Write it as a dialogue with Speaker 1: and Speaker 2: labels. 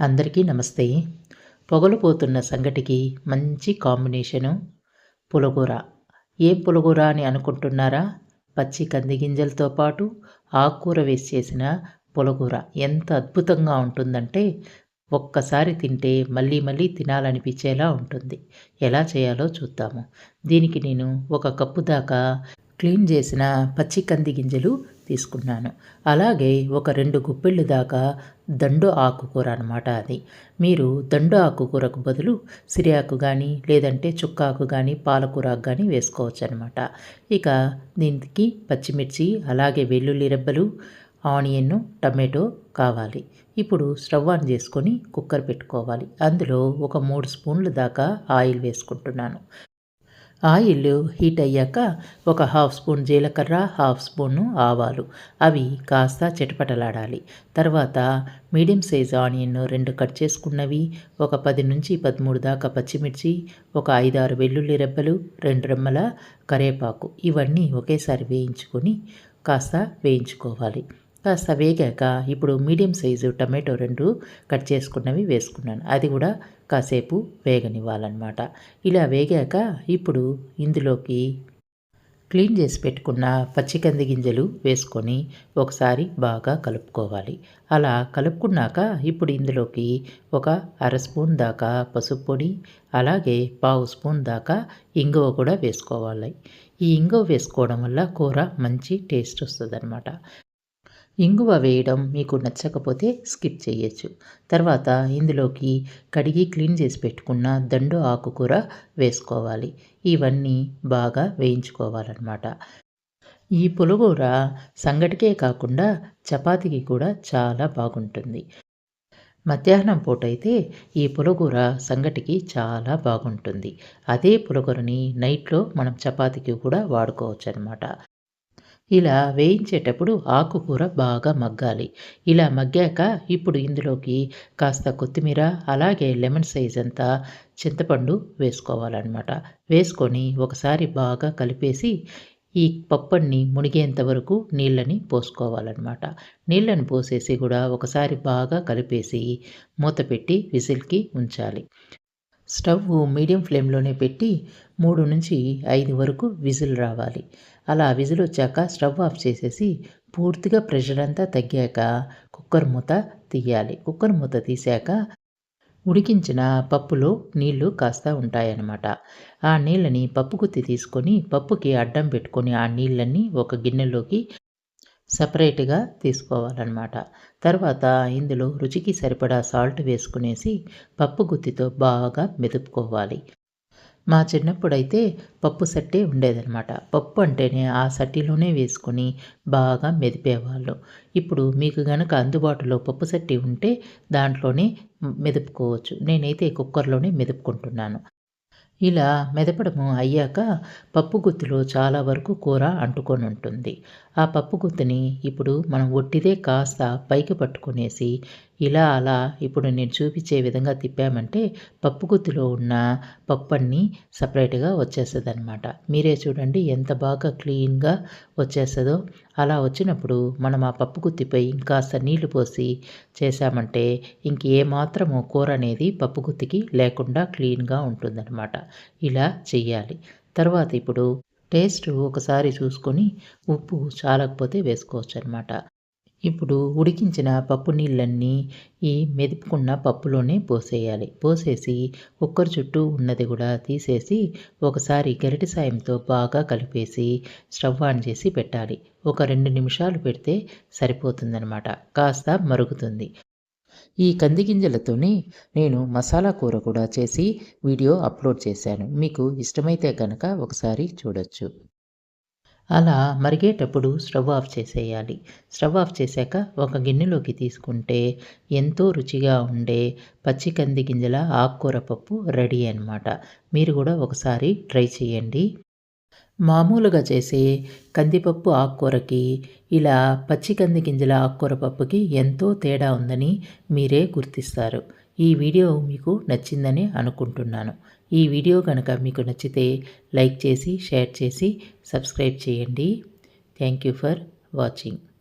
Speaker 1: అందరికీ నమస్తే. పొగలు పోతున్న సంగటికి మంచి కాంబినేషను పులగూర. ఏం పులగూర అని అనుకుంటున్నారా? పచ్చి కంది గింజలతో పాటు ఆకుకూర వేసి చేసిన పులగూర ఎంత అద్భుతంగా ఉంటుందంటే ఒక్కసారి తింటే మళ్ళీ మళ్ళీ తినాలనిపించేలా ఉంటుంది. ఎలా చేయాలో చూద్దాము. దీనికి నేను ఒక కప్పు దాకా క్లీన్ చేసిన పచ్చి కంది గింజలు తీసుకున్నాను. అలాగే ఒక రెండు గుప్పెళ్ళు దాకా దండు ఆకుకూర అనమాట అది. మీరు దండు ఆకుకూరకు బదులు సిరియాకు కానీ లేదంటే చుక్కాకు కానీ పాలకూరకు కానీ వేసుకోవచ్చు అనమాట ఇక దీనికి పచ్చిమిర్చి అలాగే వెల్లుల్లి రెబ్బలు ఆనియన్ టమాటో కావాలి. ఇప్పుడు స్టవ్ ఆన్ చేసుకొని కుక్కర్ పెట్టుకోవాలి. అందులో ఒక మూడు స్పూన్లు దాకా ఆయిల్ వేసుకుంటున్నాను. ఆయిల్ హీట్ అయ్యాక ఒక హాఫ్ స్పూన్ జీలకర్ర హాఫ్ స్పూను ఆవాలు. అవి కాస్త చిటపటలాడాలి. తర్వాత మీడియం సైజ్ ఆనియన్ రెండు కట్ చేసుకున్నవి ఒక పది నుంచి పదమూడు దాకా పచ్చిమిర్చి ఒక ఐదారు వెల్లుల్లి రెబ్బలు రెండు రెమ్మల కరేపాకు. ఇవన్నీ ఒకేసారి వేయించుకొని కాస్త వేయించుకోవాలి. కాస్త వేగాక ఇప్పుడు మీడియం సైజు టమాటో రెండు కట్ చేసుకున్నవి వేసుకున్నాను. అది కూడా కాసేపు వేగనివ్వాలన్నమాట. ఇలా వేగాక ఇప్పుడు ఇందులోకి క్లీన్ చేసి పెట్టుకున్న పచ్చికంది గింజలు వేసుకొని ఒకసారి బాగా కలుపుకోవాలి. అలా కలుపుకున్నాక ఇప్పుడు ఇందులోకి ఒక అర స్పూన్ దాకా పసుపు పొడి అలాగే పావు స్పూన్ దాకా ఇంగువ కూడా వేసుకోవాలి. ఈ ఇంగువ వేసుకోవడం వల్ల కూర మంచి టేస్ట్ వస్తుంది అనమాట ఇంగువ వేయడం మీకు నచ్చకపోతే స్కిప్ చేయొచ్చు. తర్వాత ఇందులోకి కడిగి క్లీన్ చేసి పెట్టుకున్న దండు ఆకుకూర వేసుకోవాలి. ఇవన్నీ బాగా వేయించుకోవాలన్నమాట. ఈ పులుగూర సంగటికే కాకుండా చపాతీకి కూడా చాలా బాగుంటుంది. మధ్యాహ్నం పూట అయితే ఈ పులగూర సంగటికి చాలా బాగుంటుంది. అదే పులగూరని నైట్లో మనం చపాతీకి కూడా వాడుకోవచ్చు అనమాట ఇలా వేయించేటప్పుడు ఆకుకూర బాగా మగ్గాలి. ఇలా మగ్గాక ఇప్పుడు ఇందులోకి కాస్త కొత్తిమీర అలాగే లెమన్ సైజ్ అంతా చింతపండు వేసుకోవాలన్నమాట. వేసుకొని ఒకసారి బాగా కలిపేసి ఈ పప్పన్ని మునిగేంత వరకు నీళ్ళని పోసుకోవాలన్నమాట. నీళ్ళని పోసేసి కూడా ఒకసారి బాగా కలిపేసి మూత పెట్టి విజిల్కి ఉంచాలి. స్టవ్ మీడియం ఫ్లేమ్లోనే పెట్టి మూడు నుంచి ఐదు వరకు విజిల్ రావాలి. అలా విజిల్ వచ్చాక స్టవ్ ఆఫ్ చేసేసి పూర్తిగా ప్రెషర్ అంతా తగ్గాక కుక్కర్ మూత తీయాలి. కుక్కర్ మూత తీశాక ఉడికించిన పప్పులో నీళ్ళు కాస్త ఉంటాయన్నమాట. ఆ నీళ్ళని పప్పు గుత్తి తీసుకొని పప్పుకి అడ్డం పెట్టుకొని ఆ నీళ్ళని ఒక గిన్నెలోకి సపరేట్గా తీసుకోవాలన్నమాట. తర్వాత ఇందులో రుచికి సరిపడా సాల్ట్ వేసుకునేసి పప్పు గుత్తితో బాగా మెదుపుకోవాలి. మా చిన్నప్పుడైతే పప్పు సట్టే ఉండేదన్నమాట. పప్పు అంటేనే ఆ సట్టిలోనే వేసుకొని బాగా మెదిపేవాళ్ళు. ఇప్పుడు మీకు గనక అందుబాటులో పప్పు సట్టి ఉంటే దాంట్లోనే మెదుపుకోవచ్చు. నేనైతే కుక్కర్లోనే మెదుపుకుంటున్నాను. ఇలా మెదపడము అయ్యాక పప్పు గుత్తిలో చాలా వరకు కూర అంటుకొని ఉంటుంది. ఆ పప్పు గుత్తిని ఇప్పుడు మనం ఒట్టిదే కాస్త పైకి పట్టుకునేసి ఇలా అలా ఇప్పుడు నేను చూపించే విధంగా తిప్పామంటే పప్పు గుత్తిలో ఉన్న పప్పన్ని సపరేట్గా వచ్చేస్తుంది అనమాట మీరే చూడండి ఎంత బాగా క్లీన్గా వచ్చేస్తుందో. అలా వచ్చినప్పుడు మనం ఆ పప్పు గుత్తిపై ఇంకాస్త నీళ్ళు పోసి చేసామంటే ఇంక ఏమాత్రము కూర అనేది పప్పు గుత్తికి లేకుండా క్లీన్గా ఉంటుందన్నమాట. ఇలా చెయ్యాలి. తర్వాత ఇప్పుడు టేస్ట్ ఒకసారి చూసుకొని ఉప్పు చాలకపోతే వేసుకోవచ్చు అనమాట ఇప్పుడు ఉడికించిన పప్పు నీళ్ళన్నీ ఈ మెదుపుకున్న పప్పులోనే పోసేయాలి. పోసేసి కుక్కర్ చుట్టూ ఉన్నది కూడా తీసేసి ఒకసారి గరిటె సాయంతో బాగా కలిపేసి స్టవ్ ఆన్ చేసి పెట్టాలి. ఒక రెండు నిమిషాలు పెడితే సరిపోతుందనమాట కాస్త మరుగుతుంది. ఈ కంది గింజలతోనే నేను మసాలా కూర కూడా చేసి వీడియో అప్లోడ్ చేశాను. మీకు ఇష్టమైతే కనుక ఒకసారి చూడొచ్చు. అలా మరిగేటప్పుడు స్టవ్ ఆఫ్ చేసేయాలి. స్టవ్ ఆఫ్ చేశాక ఒక గిన్నెలోకి తీసుకుంటే ఎంతో రుచిగా ఉండే పచ్చి కంది గింజల ఆకుకూర పప్పు రెడీ అనమాట మీరు కూడా ఒకసారి ట్రై చేయండి. మామూలుగా చేసే కందిపప్పు ఆకుకూరకి ఇలా పచ్చి కంది గింజల ఆకుకూర పప్పుకి ఎంతో తేడా ఉందని మీరే గుర్తిస్తారు. ఈ వీడియో మీకు నచ్చిందని అనుకుంటున్నాను. ఈ వీడియో కనుక మీకు నచ్చితే లైక్ చేసి షేర్ చేసి సబ్స్క్రైబ్ చేయండి. Thank you for watching.